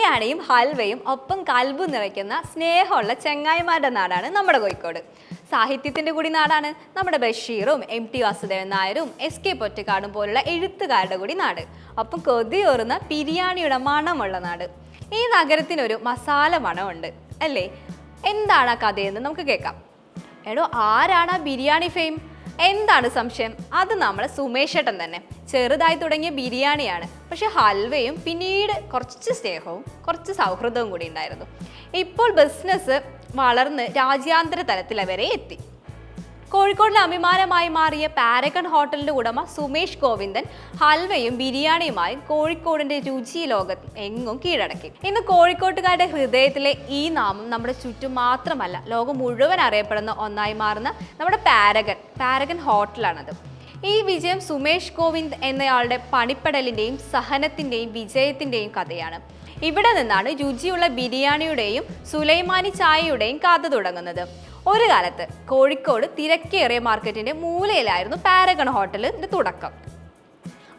ബിരിയാണിയും ഹൽവയും ഒപ്പം കൽബും നിറയ്ക്കുന്ന സ്നേഹമുള്ള ചെങ്ങായിമാരുടെ നാടാണ് നമ്മുടെ കോഴിക്കോട്. സാഹിത്യത്തിന്റെ കൂടി നാടാണ് നമ്മുടെ ബഷീറും എം ടി വാസുദേവൻ നായരും എസ് കെ പൊറ്റക്കാടും പോലുള്ള എഴുത്തുകാരുടെ കൂടി നാട്. ഒപ്പം കൊതിയോറുന്ന ബിരിയാണിയുടെ മണമുള്ള നാട്. ഈ നഗരത്തിനൊരു മസാല മണമുണ്ട് അല്ലേ? എന്താണ് ആ കഥയെന്ന് നമുക്ക് കേൾക്കാം. എടോ ആരാണ് ആ ബിരിയാണി ഫെയിം? എന്താണ് സംശയം? അത് നമ്മൾ സുമേഷേട്ടൻ തന്നെ. ചെറുതായി തുടങ്ങിയ ബിരിയാണിയാണ്. പക്ഷെ ഹൽവയും പിന്നീട് കുറച്ച് സ്നേഹവും കുറച്ച് സൗഹൃദവും കൂടി ഉണ്ടായിരുന്നു. ഇപ്പോൾ ബിസിനസ് വളർന്ന് രാജ്യാന്തര തലത്തിൽ വരെ എത്തി. കോഴിക്കോടിലെ അഭിമാനമായി മാറിയ പാരഗൺ ഹോട്ടലിന്റെ ഉടമ സുമേഷ് ഗോവിന്ദൻ ഹൽവയും ബിരിയാണിയുമായി കോഴിക്കോടിന്റെ രുചി ലോകത്ത് എങ്ങും കീഴടക്കി. ഇന്ന് കോഴിക്കോട്ടുകാരുടെ ഹൃദയത്തിലെ ഈ നാമം നമ്മുടെ ചുറ്റും മാത്രമല്ല ലോകം മുഴുവൻ അറിയപ്പെടുന്ന ഒന്നായി മാറുന്ന നമ്മുടെ പാരഗൺ പാരഗൺ ഹോട്ടലാണത്. ഈ വിജയം സുമേഷ് ഗോവിന്ദ് എന്നയാളുടെ പണിപ്പെടലിന്റെയും സഹനത്തിന്റെയും വിജയത്തിന്റെയും കഥയാണ്. ഇവിടെ നിന്നാണ് രുചിയുള്ള ബിരിയാണിയുടെയും സുലൈമാനി ചായയുടെയും കഥ തുടങ്ങുന്നത്. ഒരു കാലത്ത് കോഴിക്കോട് തിരക്കേറിയ മാർക്കറ്റിന്റെ മൂലയിലായിരുന്നു പാരഗൺ ഹോട്ടലിന്റെ തുടക്കം.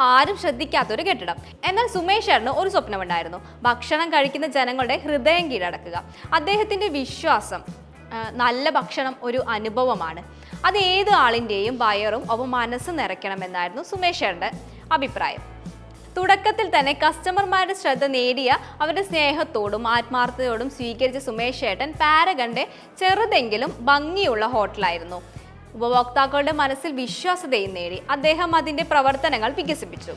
ആരും ശ്രദ്ധിക്കാത്തൊരു കെട്ടിടം. എന്നാൽ സുമേഷേറിന് ഒരു സ്വപ്നമുണ്ടായിരുന്നു. ഭക്ഷണം കഴിക്കുന്ന ജനങ്ങളുടെ ഹൃദയം കീഴടക്കുക. അദ്ദേഹത്തിന്റെ വിശ്വാസം നല്ല ഭക്ഷണം ഒരു അനുഭവമാണ്. അത് ഏത് ആളിന്റെയും വയറും ഒപ്പം മനസ്സ് നിറയ്ക്കണമെന്നായിരുന്നു സുമേഷേറിന്റെ അഭിപ്രായം. തുടക്കത്തിൽ തന്നെ കസ്റ്റമർമാരുടെ ശ്രദ്ധ നേടിയ അവരുടെ സ്നേഹത്തോടും ആത്മാർത്ഥതയോടും സ്വീകരിച്ച സുമേഷ് ഏട്ടൻ പാരഗണ്ടെ ചെറുതെങ്കിലും ഭംഗിയുള്ള ഹോട്ടലായിരുന്നു. ഉപഭോക്താക്കളുടെ മനസ്സിൽ വിശ്വാസതയും നേടി അദ്ദേഹം അതിന്റെ പ്രവർത്തനങ്ങൾ വികസിപ്പിച്ചു.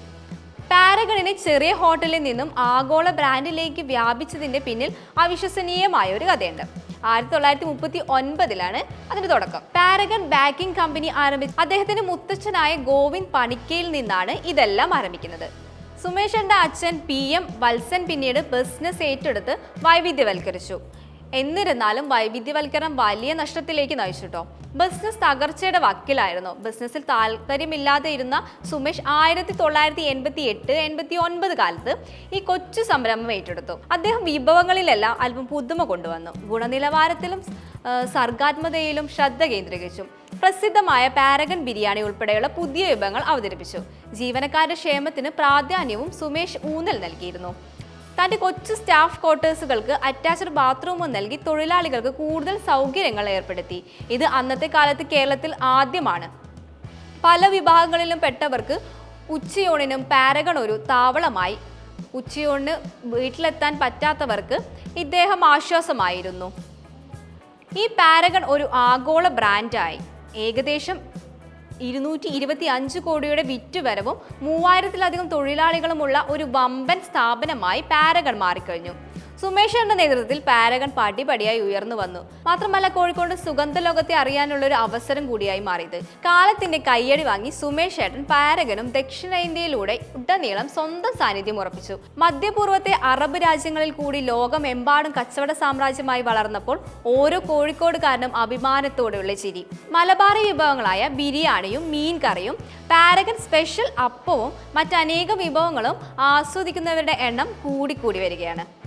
പാരഗണിനെ ചെറിയ ഹോട്ടലിൽ നിന്നും ആഗോള ബ്രാൻഡിലേക്ക് വ്യാപിച്ചതിന്റെ പിന്നിൽ അവിശ്വസനീയമായ ഒരു കഥയുണ്ട്. ആയിരത്തി തൊള്ളായിരത്തി മുപ്പത്തി ഒൻപതിലാണ് അതിന്റെ തുടക്കം. പാരഗൺ ബാക്കിംഗ് കമ്പനി ആരംഭിച്ച അദ്ദേഹത്തിന്റെ മുത്തച്ഛനായ ഗോവിന്ദ് പണിക്കയിൽ നിന്നാണ് ഇതെല്ലാം ആരംഭിക്കുന്നത്. സുമേഷന്റെ അച്ഛൻ പി എം വത്സൻ പിന്നീട് ബിസിനസ് ഏറ്റെടുത്ത് വൈവിധ്യവൽക്കരിച്ചു. എന്നിരുന്നാലും വൈവിധ്യവൽക്കരണം വലിയ നഷ്ടത്തിലേക്ക് നയിച്ചു കേട്ടോ ബിസിനസ് തകർച്ചയുടെ വക്കിലായിരുന്നു. ബിസിനസ്സിൽ താല്പര്യമില്ലാതെ ഇരുന്ന സുമേഷ് ആയിരത്തി തൊള്ളായിരത്തി എൺപത്തി എട്ട് എൺപത്തി ഒൻപത് കാലത്ത് ഈ കൊച്ചു സംരംഭം ഏറ്റെടുത്തു. അദ്ദേഹം വിഭവങ്ങളിലെല്ലാം അല്പം പുതുമ കൊണ്ടുവന്നു. ഗുണനിലവാരത്തിലും സർഗാത്മതയിലും ശ്രദ്ധ കേന്ദ്രീകരിച്ചു. പ്രസിദ്ധമായ പാരഗൺ ബിരിയാണി ഉൾപ്പെടെയുള്ള പുതിയ വിഭവങ്ങൾ അവതരിപ്പിച്ചു. ജീവനക്കാരുടെ ക്ഷേമത്തിന് പ്രാധാന്യവും സുമേഷ് ഊന്നൽ നൽകിയിരുന്നു. തന്റെ കൊച്ചു സ്റ്റാഫ് ക്വാർട്ടേഴ്സുകൾക്ക് അറ്റാച്ച്ഡ് ബാത്റൂമും നൽകി തൊഴിലാളികൾക്ക് കൂടുതൽ സൗകര്യങ്ങൾ ഏർപ്പെടുത്തി. ഇത് അന്നത്തെ കാലത്ത് കേരളത്തിൽ ആദ്യമാണ്. പല വിഭാഗങ്ങളിലും പെട്ടവർക്ക് ഉച്ചയൂണിനും പാരഗൺ ഒരു താവളമായി. ഉച്ചയൂണിന് വീട്ടിലെത്താൻ പറ്റാത്തവർക്ക് ഇദ്ദേഹം ആശ്വാസമായിരുന്നു. ഈ പാരഗൺ ഒരു ആഗോള ബ്രാൻഡായി. ഏകദേശം ഇരുന്നൂറ്റി ഇരുപത്തി അഞ്ച് കോടിയുടെ വിറ്റുവരവും മൂവായിരത്തിലധികം തൊഴിലാളികളുമുള്ള ഒരു വമ്പൻ സ്ഥാപനമായി പാരഗൺ മാറിക്കഴിഞ്ഞു. സുമേഷന്റെ നേതൃത്വത്തിൽ പാരഗൺ പടിപടിയായി ഉയർന്നു വന്നു. മാത്രമല്ല കോഴിക്കോട് സുഗന്ധ ലോകത്തെ അറിയാനുള്ള ഒരു അവസരം കൂടിയായി മാറിയത്. കാലത്തിന്റെ കയ്യടി വാങ്ങി സുമേഷ് ഏട്ടൻ പാരഗനും ദക്ഷിണേന്ത്യയിലൂടെ ഉടനീളം സ്വന്തം സാന്നിധ്യം ഉറപ്പിച്ചു. മധ്യപൂർവത്തെ അറബ് രാജ്യങ്ങളിൽ കൂടി ലോകമെമ്പാടും കച്ചവട സാമ്രാജ്യമായി വളർന്നപ്പോൾ ഓരോ കോഴിക്കോടുകാരനും അഭിമാനത്തോടെയുള്ള ചിരി. മലബാറി വിഭവങ്ങളായ ബിരിയാണിയും മീൻ കറിയും പാരഗൺ സ്പെഷ്യൽ അപ്പവും മറ്റനേകം വിഭവങ്ങളും ആസ്വദിക്കുന്നവരുടെ എണ്ണം കൂടിക്കൂടി വരികയാണ്.